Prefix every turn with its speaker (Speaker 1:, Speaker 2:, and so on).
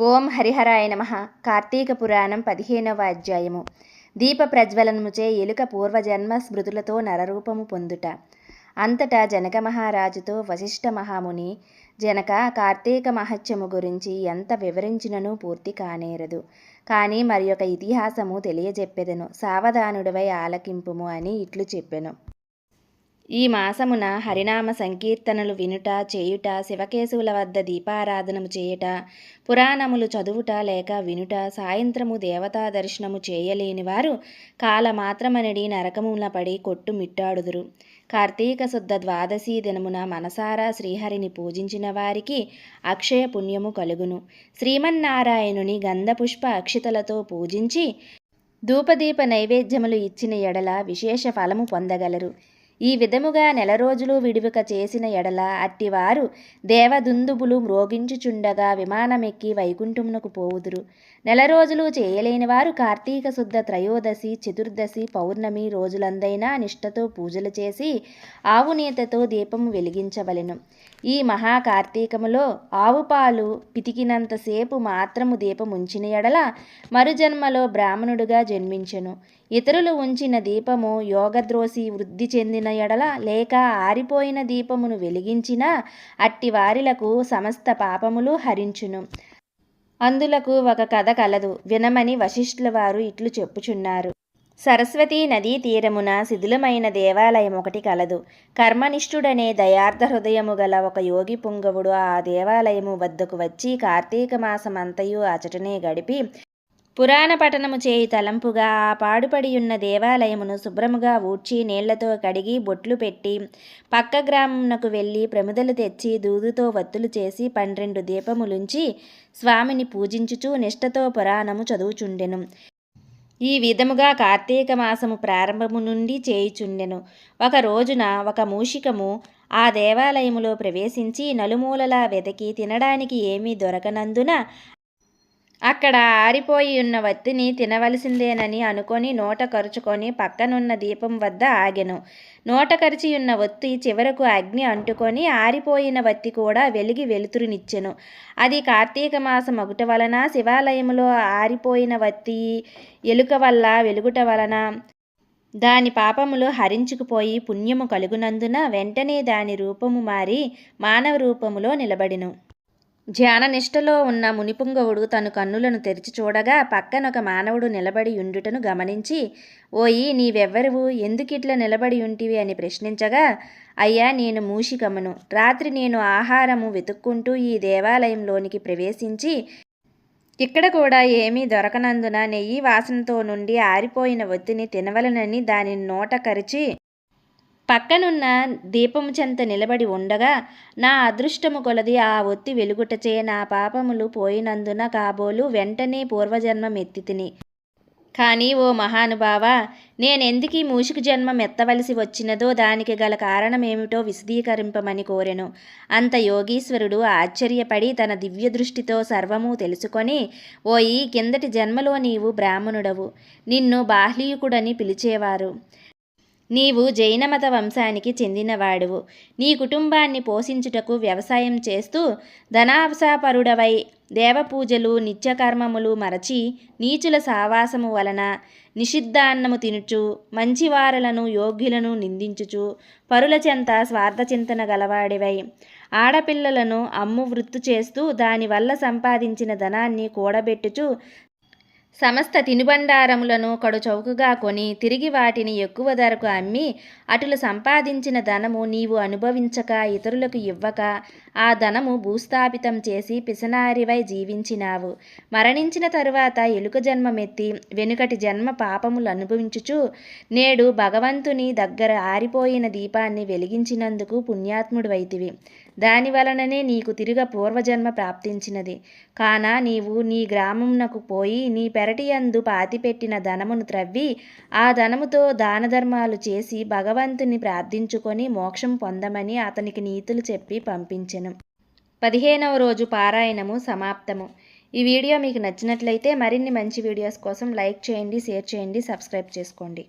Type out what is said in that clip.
Speaker 1: ఓం హరిహరాయ నమ. కార్తీక పురాణం పదిహేనవ అధ్యాయము. దీప ప్రజ్వలనముచే ఎలుక పూర్వజన్మ స్మృతులతో నరరూపము పొందుట. అంతటా జనక మహారాజుతో వశిష్ఠ మహాముని జనక కార్తీక మహత్యము గురించి ఎంత వివరించినను పూర్తి కానేరదు. కానీ మరి ఒక ఇతిహాసము తెలియజెప్పెదను. సావధానుడివై ఆలకింపుము అని ఇట్లు చెప్పెను. ఈ మాసమున హరినామ సంకీర్తనలు వినుట చేయుట శివకేశవుల వద్ద దీపారాధనము చేయుట పురాణములు చదువుట లేక వినుట సాయంత్రము దేవతా దర్శనము చేయలేని వారు కాలమాత్రమనడి నరకమున పడి కొట్టుమిట్టాడుదురు కార్తీక శుద్ధ ద్వాదశి దినమున మనసారా శ్రీహరిని పూజించిన వారికి అక్షయ పుణ్యము కలుగును. శ్రీమన్నారాయణుని గంధపుష్ప అక్షితలతో పూజించి ధూపదీప నైవేద్యములు ఇచ్చిన ఎడల విశేష ఫలము పొందగలరు. ఈ విధముగా నెల రోజులు విడివిక చేసిన ఎడల అట్టివారు దేవదుందుబులు మ్రోగించుచుండగా విమానమెక్కి వైకుంఠమునకు పోవుదురు. నెల రోజులు చేయలేని వారు కార్తీక శుద్ధ త్రయోదశి చతుర్దశి పౌర్ణమి రోజులందైనా నిష్ఠతో పూజలు చేసి ఆవు నీతతో దీపము వెలిగించవలెను. ఈ మహాకార్తీకములో ఆవుపాలు ఆవు పాలు పితికినంతసేపు మాత్రము దీపముంచిన ఎడల మరుజన్మలో బ్రాహ్మణుడుగా జన్మించెను. ఇతరులు ఉంచిన దీపము యోగద్రోసి వృద్ధి చెందిన ఎడల లేక ఆరిపోయిన దీపమును వెలిగించినా అట్టి వారిలకు సమస్త పాపములు హరించును. అందులకు ఒక కథ కలదు. వినమని వశిష్ఠుల వారు ఇట్లు చెప్పుచున్నారు. సరస్వతీ నదీ తీరమున శిథిలమైన దేవాలయం ఒకటి కలదు. కర్మనిష్ఠుడనే దయార్థ హృదయము గల ఒక యోగి పుంగవుడు ఆ దేవాలయము వద్దకు వచ్చి కార్తీక మాసమంతయు అచటనే గడిపి పురాణ పఠనము చేయి తలంపుగా ఆ పాడుపడియున్న దేవాలయమును శుభ్రముగా ఊడ్చి నీళ్ళతో కడిగి బొట్లు పెట్టి పక్క గ్రామమునకు వెళ్ళి ప్రమిదలు తెచ్చి దూదుతో వత్తులు చేసి పన్నెండు దీపములుంచి స్వామిని పూజించుచు నిష్టతో పురాణము చదువుచుండెను. ఈ విధముగా కార్తీక మాసము ప్రారంభము నుండి చేయుచుండెను. ఒక రోజున ఒక మూషికము ఆ దేవాలయములో ప్రవేశించి నలుమూలలా వెతికి తినడానికి ఏమీ దొరకనందున అక్కడ ఆరిపోయి ఉన్న వత్తిని తినవలసిందేనని అనుకొని నోట కరుచుకొని పక్కనున్న దీపం వద్ద ఆగెను. నోట కరిచి ఉన్న ఒత్తి చివరకు అగ్ని అంటుకొని ఆరిపోయిన వత్తి కూడా వెలిగి వెలుతురునిచ్చెను. అది కార్తీక మాసం ఒకట వలన శివాలయంలో ఆరిపోయిన వత్తి ఎలుక వల్ల వెలుగుట వలన దాని పాపములు హరించుకుపోయి పుణ్యము కలుగునందున వెంటనే దాని రూపము మారి మానవ రూపములో నిలబడిను. ధ్యాననిష్టలో ఉన్న మునిపుంగవుడు తను కన్నులను తెరిచి చూడగా పక్కన ఒక మానవుడు నిలబడి ఉండుటను గమనించి ఓయి నీవెవ్వరువు? ఎందుకిట్లా నిలబడి ఉంటివి? అని ప్రశ్నించగా అయ్యా నేను మూషికమును. రాత్రి నేను ఆహారము వెతుక్కుంటూ ఈ దేవాలయంలోనికి ప్రవేశించి ఇక్కడ కూడా ఏమీ దొరకనందున నెయ్యి వాసనతో నుండి ఆరిపోయిన ఒత్తిని తినవలనని దాని నోట కరిచి పక్కనున్న దీపము చెంత నిలబడి ఉండగా నా అదృష్టము కొలది ఆ ఒత్తి వెలుగుటచే నా పాపములు పోయినందున కాబోలు వెంటనే పూర్వజన్మమెత్తి తిని కానీ ఓ మహానుభావ నేనెందుకీ మూషిక జన్మం ఎత్తవలసి వచ్చినదో దానికి గల కారణమేమిటో విశదీకరింపమని కోరెను. అంత యోగీశ్వరుడు ఆశ్చర్యపడి తన దివ్య దృష్టితో సర్వము తెలుసుకొని ఓయి కిందటి జన్మలో నీవు బ్రాహ్మణుడవు. నిన్ను బాహ్లీయుకుడని పిలిచేవారు. నీవు జైనమత వంశానికి చెందినవాడువు. నీ కుటుంబాన్ని పోషించుటకు వ్యవసాయం చేస్తూ ధనావసాపరుడవై దేవపూజలు నిత్యకర్మములు మరచి నీచుల సావాసము వలన నిషిద్ధాన్నము తినుచు మంచివారలను యోగ్యులను నిందించుచు పరుల చెంత స్వార్థచింతన గలవాడివై. ఆడపిల్లలను అమ్ము వృత్తు చేస్తూ దానివల్ల సంపాదించిన ధనాన్ని కూడబెట్టుచు సమస్త తినుబండారములను కడుచౌకగా కొని తిరిగి వాటిని ఎక్కువ ధరకు అమ్మి అటులు సంపాదించిన ధనము నీవు అనుభవించక ఇతరులకు ఇవ్వక. ఆ ధనము భూస్థాపితం చేసి పిసనారివై జీవించినావు. మరణించిన తరువాత ఎలుక జన్మమెత్తి వెనుకటి జన్మ పాపములు అనుభవించుచు నేడు భగవంతుని దగ్గర ఆరిపోయిన దీపాన్ని వెలిగించినందుకు పుణ్యాత్ముడివైతివి. దాని వలననే నీకు తిరుగ పూర్వజన్మ ప్రాప్తించినది. కాన నీవు నీ గ్రామమునకు పోయి నీ పెరటియందు పాతిపెట్టిన ధనమును త్రవ్వి ఆ ధనముతో దానధర్మాలు చేసి భగవంతుని ప్రార్థించుకొని మోక్షం పొందమని అతనికి నీతులు చెప్పి పంపించెను. పదిహేనవ రోజు పారాయణము సమాప్తము. ఈ వీడియో మీకు నచ్చినట్లయితే మరిన్ని మంచి వీడియోస్ కోసం లైక్ చేయండి షేర్ చేయండి సబ్స్క్రైబ్ చేసుకోండి.